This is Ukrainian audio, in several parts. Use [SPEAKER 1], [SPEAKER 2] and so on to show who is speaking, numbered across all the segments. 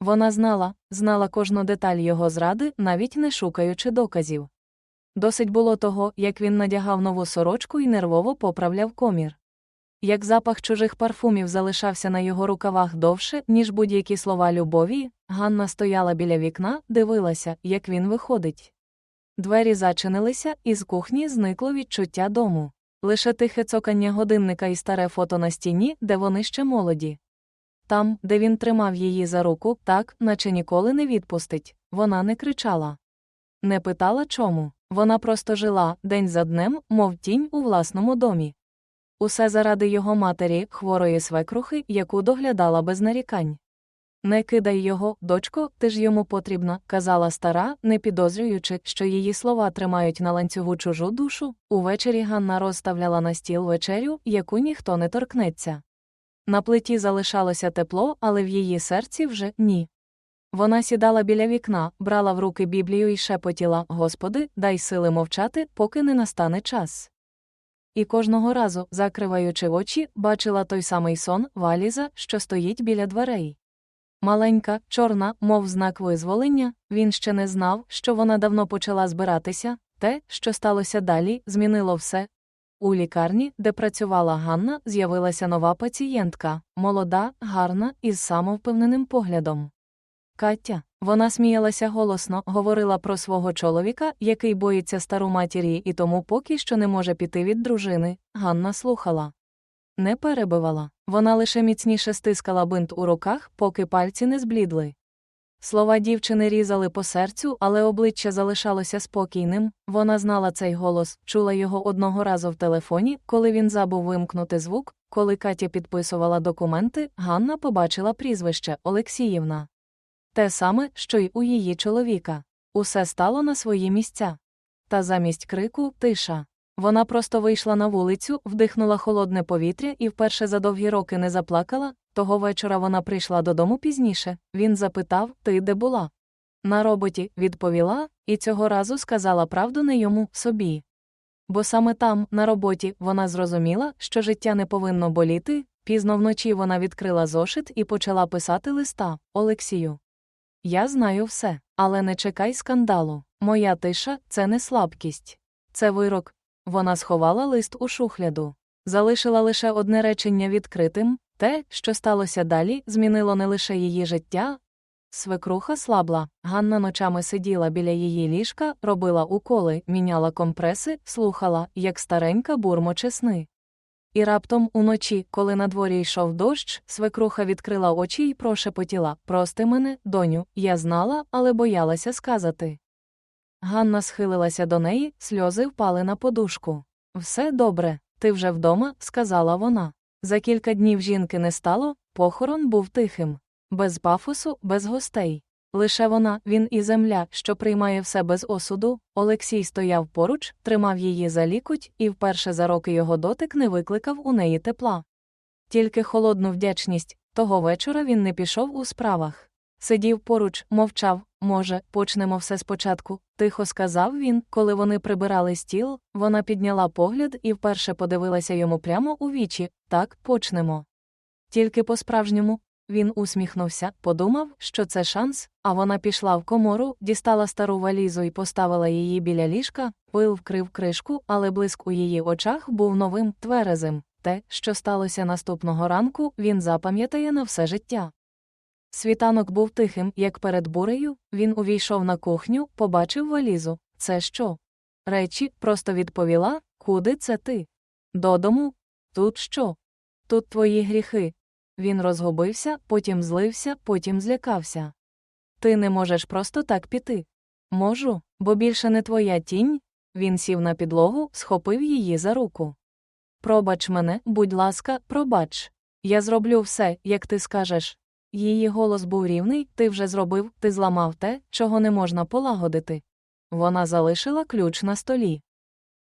[SPEAKER 1] Вона знала, знала кожну деталь його зради, навіть не шукаючи доказів. Досить було того, як він надягав нову сорочку і нервово поправляв комір. Як запах чужих парфумів залишався на його рукавах довше, ніж будь-які слова любові, Ганна стояла біля вікна, дивилася, як він виходить. Двері зачинилися, і з кухні зникло відчуття дому. Лише тихе цокання годинника і старе фото на стіні, де вони ще молоді. Там, де він тримав її за руку, так, наче ніколи не відпустить, вона не кричала. Не питала чому. Вона просто жила день за днем, мов тінь у власному домі. Усе заради його матері, хворої свекрухи, яку доглядала без нарікань. Не кидай його, дочко, ти ж йому потрібна, казала стара, не підозрюючи, що її слова тримають на ланцюгу чужу душу. Увечері Ганна розставляла на стіл вечерю, яку ніхто не торкнеться. На плиті залишалося тепло, але в її серці вже ні. Вона сідала біля вікна, брала в руки Біблію і шепотіла Господи, дай сили мовчати, поки не настане час. І кожного разу, закриваючи очі, бачила той самий сон валіза, що стоїть біля дверей. Маленька, чорна, мов знак визволення, він ще не знав, що вона давно почала збиратися, те, що сталося далі, змінило все. У лікарні, де працювала Ганна, з'явилася нова пацієнтка, молода, гарна, із самовпевненим поглядом. Катя, вона сміялася голосно, говорила про свого чоловіка, який боїться стару матір'ї і тому поки що не може піти від дружини. Ганна слухала. Не перебивала. Вона лише міцніше стискала бинт у руках, поки пальці не зблідли. Слова дівчини різали по серцю, але обличчя залишалося спокійним. Вона знала цей голос, чула його одного разу в телефоні, коли він забув вимкнути звук. Коли Катя підписувала документи, Ганна побачила прізвище Олексіївна. Те саме, що й у її чоловіка. Усе стало на свої місця. Та замість крику тиша. Вона просто вийшла на вулицю, вдихнула холодне повітря і вперше за довгі роки не заплакала. Того вечора вона прийшла додому пізніше. Він запитав, ти де була? На роботі, відповіла, і цього разу сказала правду не йому, собі. Бо саме там, на роботі, вона зрозуміла, що життя не повинно боліти. Пізно вночі вона відкрила зошит і почала писати листа Олексію. Я знаю все, але не чекай скандалу. Моя тиша це не слабкість. Це вирок. Вона сховала лист у шухляду. Залишила лише одне речення відкритим те, що сталося далі, змінило не лише її життя. Свекруха слабла, Ганна ночами сиділа біля її ліжка, робила уколи, міняла компреси, слухала, як старенька бурмоче сни. І раптом уночі, коли на дворі йшов дощ, свекруха відкрила очі й прошепотіла Прости мене, доню, я знала, але боялася сказати. Ганна схилилася до неї, сльози впали на подушку. Все добре, ти вже вдома, сказала вона. За кілька днів жінки не стало, похорон був тихим, без пафосу, без гостей. Лише вона, він і земля, що приймає все без осуду. Олексій стояв поруч, тримав її за лікуть, і вперше за роки його дотик не викликав у неї тепла. Тільки холодну вдячність того вечора він не пішов у справах. Сидів поруч, мовчав, може, почнемо все спочатку, тихо сказав він, коли вони прибирали стіл, вона підняла погляд і вперше подивилася йому прямо у вічі так, почнемо. Тільки по-справжньому. Він усміхнувся, подумав, що це шанс, а вона пішла в комору, дістала стару валізу і поставила її біля ліжка, пил вкрив кришку, але блиск у її очах був новим, тверезим. Те, що сталося наступного ранку, він запам'ятає на все життя. Світанок був тихим, як перед бурею, він увійшов на кухню, побачив валізу. Це що? Речі, просто відповіла, куди це ти? Додому? Тут що? Тут твої гріхи. Він розгубився, потім злився, потім злякався. Ти не можеш просто так піти. Можу, бо більше не твоя тінь. Він сів на підлогу, схопив її за руку. Пробач мене, будь ласка, пробач. Я зроблю все, як ти скажеш. Її голос був рівний, ти вже зробив, ти зламав те, чого не можна полагодити. Вона залишила ключ на столі.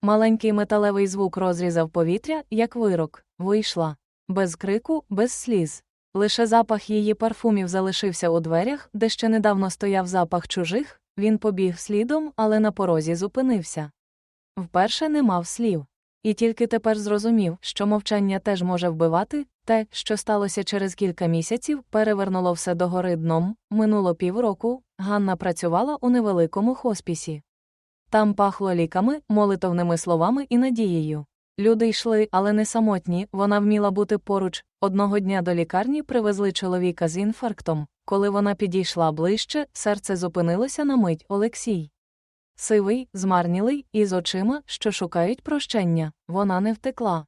[SPEAKER 1] Маленький металевий звук розрізав повітря, як вирок, вийшла. Без крику, без сліз. Лише запах її парфумів залишився у дверях, де ще недавно стояв запах чужих, він побіг слідом, але на порозі зупинився. Вперше не мав слів. І тільки тепер зрозумів, що мовчання теж може вбивати, те, що сталося через кілька місяців, перевернуло все догори дном. Минуло півроку, Ганна працювала у невеликому хоспісі. Там пахло ліками, молитовними словами і надією. Люди йшли, але не самотні, вона вміла бути поруч. Одного дня до лікарні привезли чоловіка з інфарктом. Коли вона підійшла ближче, серце зупинилося на мить Олексій. Сивий, змарнілий, і з очима, що шукають прощення, вона не втекла.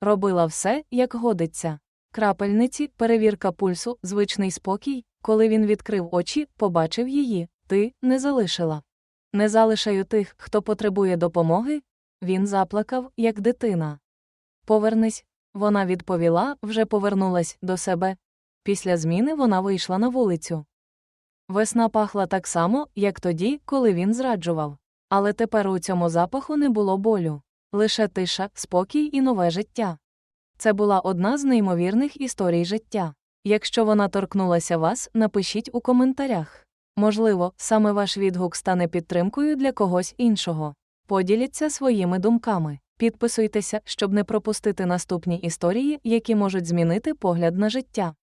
[SPEAKER 1] Робила все, як годиться. Крапельниці, перевірка пульсу, звичний спокій, коли він відкрив очі, побачив її, ти не залишила. Не залишаю тих, хто потребує допомоги. Він заплакав, як дитина. Повернись. Вона відповіла, вже повернулась до себе. Після зміни вона вийшла на вулицю. Весна пахла так само, як тоді, коли він зраджував. Але тепер у цьому запаху не було болю. Лише тиша, спокій і нове життя. Це була одна з неймовірних історій життя. Якщо вона торкнулася вас, напишіть у коментарях. Можливо, саме ваш відгук стане підтримкою для когось іншого. Поділіться своїми думками. Підписуйтеся, щоб не пропустити наступні історії, які можуть змінити погляд на життя.